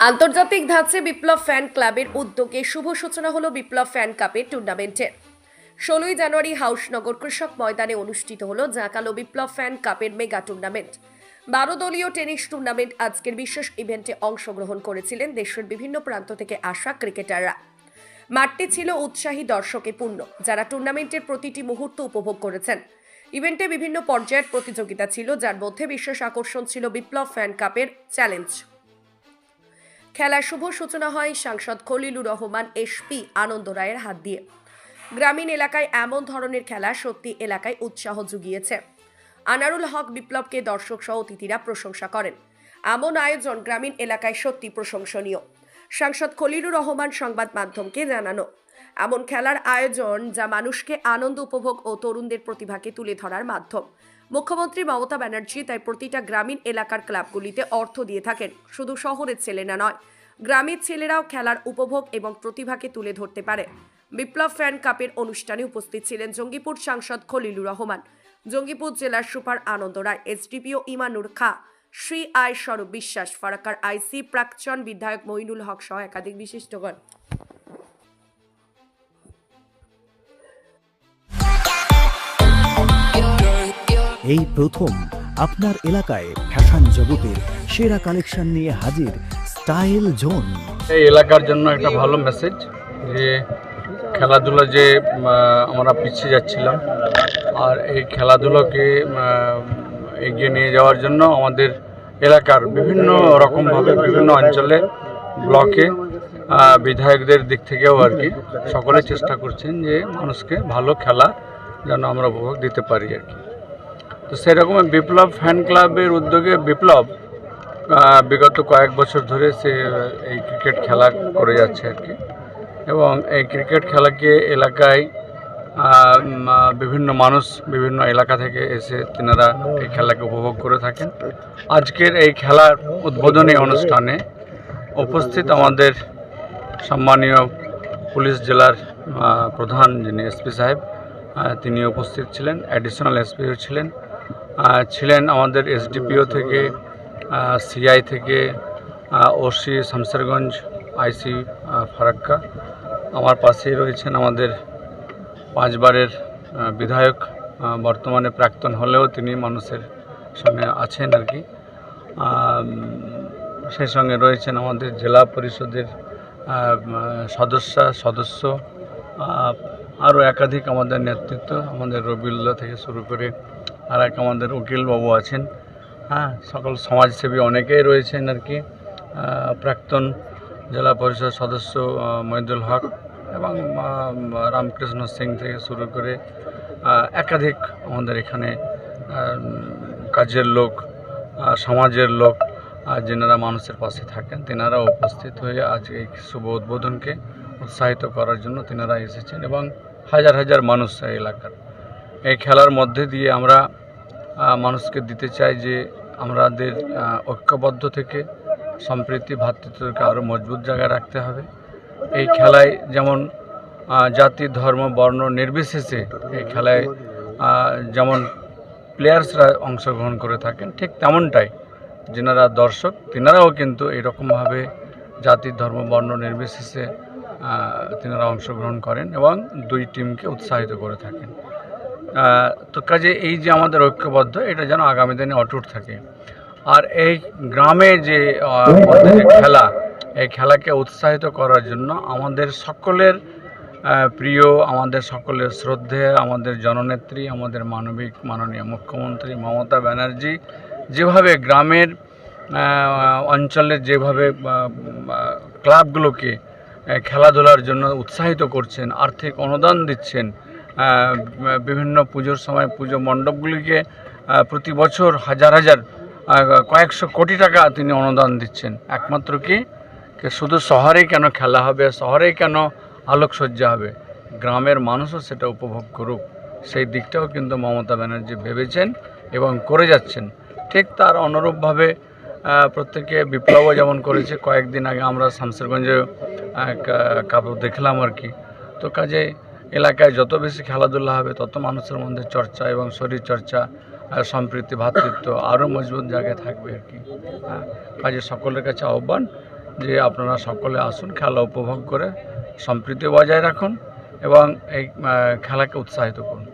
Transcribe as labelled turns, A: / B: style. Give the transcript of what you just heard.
A: আন্তর্জাতিক ধাঁচে বিপ্লব ফ্যান ক্লাবের উদ্যোগে শুভ সূচনা হলো বিপ্লব ফ্যান কাপের টুর্নামেন্টের ষোলোই জানুয়ারি হাউসনগর কৃষক ময়দানে অনুষ্ঠিত হলো জাঁকালো বিপ্লব ফ্যান কাপের মেগা টুর্নামেন্ট বারো দলীয় টেনিস টুর্নামেন্ট আজকের বিশেষ ইভেন্টে অংশগ্রহণ করেছিলেন দেশের বিভিন্ন প্রান্ত থেকে আসা ক্রিকেটাররা মাঠটি ছিল উৎসাহী দর্শকে পূর্ণ যারা টুর্নামেন্টের প্রতিটি মুহূর্ত উপভোগ করেছেন। ইভেন্টে বিভিন্ন পর্যায়ের প্রতিযোগিতা ছিল, যার মধ্যে বিশেষ আকর্ষণ ছিল বিপ্লব ফ্যান কাপের চ্যালেঞ্জ খেলার শুভ সূচনা হয় সাংসদ খলিলুর রহমান এসপি আনন্দ রায়ের হাত দিয়ে। গ্রামীণ এলাকায় এমন ধরনের খেলা সত্যি এলাকায় উৎসাহ জুগিয়েছে। আনারুল হক বিপ্লবকে দর্শক সহ অতিথিরা প্রশংসা করেন। এমন আয়োজন গ্রামীণ এলাকায় সত্যি প্রশংসনীয়। সাংসদ খলিলুর রহমান সংবাদ মাধ্যমকে জানানো, এমন খেলার আয়োজন যা মানুষকে আনন্দ, উপভোগ ও তরুণদের প্রতিভাকে তুলে ধরার মাধ্যম। মুখ্যমন্ত্রী মমতা ব্যানার্জি তাই প্রতিটা গ্রামীণ এলাকার ক্লাবগুলিতে অর্থ দিয়ে থাকেন। শুধু শহরের ছেলেরা নয়, গ্রামের ছেলেরাও খেলার উপভোগ এবং প্রতিভাকে তুলে ধরতে পারে। বিপ্লব ফ্যান কাপের অনুষ্ঠানে উপস্থিত ছিলেন জঙ্গিপুর সাংসদ খলিলুর রহমান, জঙ্গিপুর জেলার সুপার আনন্দ রায়, এসডিপিও ইমানুর খা, শ্রী আয় স্বরূপ বিশ্বাস, ফারাক্কার আইসি প্রাক্তন বিধায়ক মইনুল হক সহ একাধিক বিশিষ্টগণ।
B: এই প্রথম আপনার এলাকায় ফ্যাশন জগতের সেরা কালেকশন নিয়ে হাজির স্টাইল জোন।
C: এই এলাকার জন্য একটা ভালো মেসেজ যে খেলাধুলা যে আমরা পিছিয়ে যাচ্ছিলাম, আর এই খেলাধুলোকে এগিয়ে নিয়ে যাওয়ার জন্য আমাদের এলাকার বিভিন্ন রকমভাবে, বিভিন্ন অঞ্চলে, ব্লকে বিধায়কদের দিক থেকেও আর কি সকলে চেষ্টা করছেন যে মানুষকে ভালো খেলা যেন আমরা উপভোগ দিতে পারি আর কি। তো সেরকম বিপ্লব ফ্যান ক্লাবের উদ্যোগে বিপ্লব বিগত কয়েক বছর ধরে সে, এই ক্রিকেট খেলা করে যাচ্ছে আর কি। এবং এই ক্রিকেট খেলাকে এলাকায় বিভিন্ন মানুষ বিভিন্ন এলাকা থেকে এসে তেনারা এই খেলাকে উপভোগ করে থাকেন। আজকের এই খেলার উদ্বোধনী অনুষ্ঠানে উপস্থিত আমাদের সম্মানীয় পুলিশ জেলার প্রধান যিনি এসপি সাহেব তিনি উপস্থিত ছিলেন অ্যাডিশনাল এসপিও ছিলেন। ছিলেন আমাদের এসডিপিও থেকে সিআই থেকে ওসি শামসেরগঞ্জ, আইসি ফারাক্কা। আমার পাশেই রয়েছেন আমাদের পাঁচবারের বিধায়ক বর্তমানে প্রাক্তন হলেও তিনি মানুষের সঙ্গে আছেন আর কি। সেই সঙ্গে রয়েছেন আমাদের জেলা পরিষদের সদস্য সদস্য আরও একাধিক আমাদের নেতৃত্ব, আমাদের রবিউল্লাহ থেকে শুরু করে আর এক আমাদের উকিলবাবু আছেন। হ্যাঁ সকল সমাজসেবী অনেকেই রয়েছেন আর কি। প্রাক্তন জেলা পরিষদ সদস্য মহিদুল হক এবং রামকৃষ্ণ সিং থেকে শুরু করে একাধিক আমাদের এখানে কাজের লোক সমাজের লোক আহ, যেনারা মানুষের পাশে থাকেন তেনারা উপস্থিত হয়ে আজ এই শুভ উদ্বোধনকে উৎসাহিত করার জন্য তেনারা এসেছেন এবং হাজার হাজার মানুষ এলাকার। এই খেলার মধ্যে দিয়ে আমরা মানুষকে দিতে চাই যে আমাদের ঐক্যবদ্ধ থেকে সম্প্রীতি ভ্রাতৃত্বকে আরও মজবুত জায়গায় রাখতে হবে। এই খেলায় যেমন জাতি, ধর্ম, বর্ণ নির্বিশেষে এই খেলায় যেমন প্লেয়ার্সরা অংশগ্রহণ করে থাকেন, ঠিক তেমনটাই যেনারা দর্শক, তেনারাও কিন্তু এরকমভাবে জাতি, ধর্ম, বর্ণ নির্বিশেষে তেনারা অংশগ্রহণ করেন এবং দুই টিমকে উৎসাহিত করে থাকেন। তো কাজে এই যে আমাদের ঐক্যবদ্ধ এটা যেন আগামী দিনে অটুট থাকে। আর এই গ্রামে যে যে খেলা এই খেলাকে উৎসাহিত করার জন্য আমাদের সকলের প্রিয় আমাদের সকলের শ্রদ্ধে আমাদের জননেত্রী আমাদের মানবিক মাননীয় মুখ্যমন্ত্রী মমতা ব্যানার্জি যেভাবে গ্রামের আহ, অঞ্চলে যেভাবে ক্লাবগুলোকে খেলাধুলার জন্য উৎসাহিত করছেন আর্থিক অনুদান দিচ্ছেন বিভিন্ন পুজোর সময় পুজো মণ্ডপগুলিকে প্রতি বছর হাজার হাজার কয়েকশো কোটি টাকা তিনি অনুদান দিচ্ছেন। একমাত্র কি? শুধু শহরেই কেন খেলা হবে, শহরেই কেন আলোকসজ্জা হবে? গ্রামের মানুষও সেটা উপভোগ করুক। সেই দিকটাও কিন্তু মমতা ব্যানার্জি ভেবেছেন এবং করে যাচ্ছেন। ঠিক তার অনুরূপভাবে প্রত্যেকে বিপ্লবও যেমন করেছে, কয়েকদিন আগে আমরা শামসেরগঞ্জে এক কাপ দেখলাম আর কি। তো কাজে এলাকায় যত বেশি খেলাধুলা হবে, তত মানুষের মধ্যে চর্চা এবং শরীর চর্চা আর সম্প্রীতি ভ্রাতৃত্ব আরও মজবুত জায়গায় থাকবে আর কি। হ্যাঁ কাজে সকলের কাছে আহ্বান যে আপনারা সকলে আসুন, খেলা উপভোগ করে সম্প্রীতি বজায় রাখুন এবং এই খেলাকে উৎসাহিত করুন।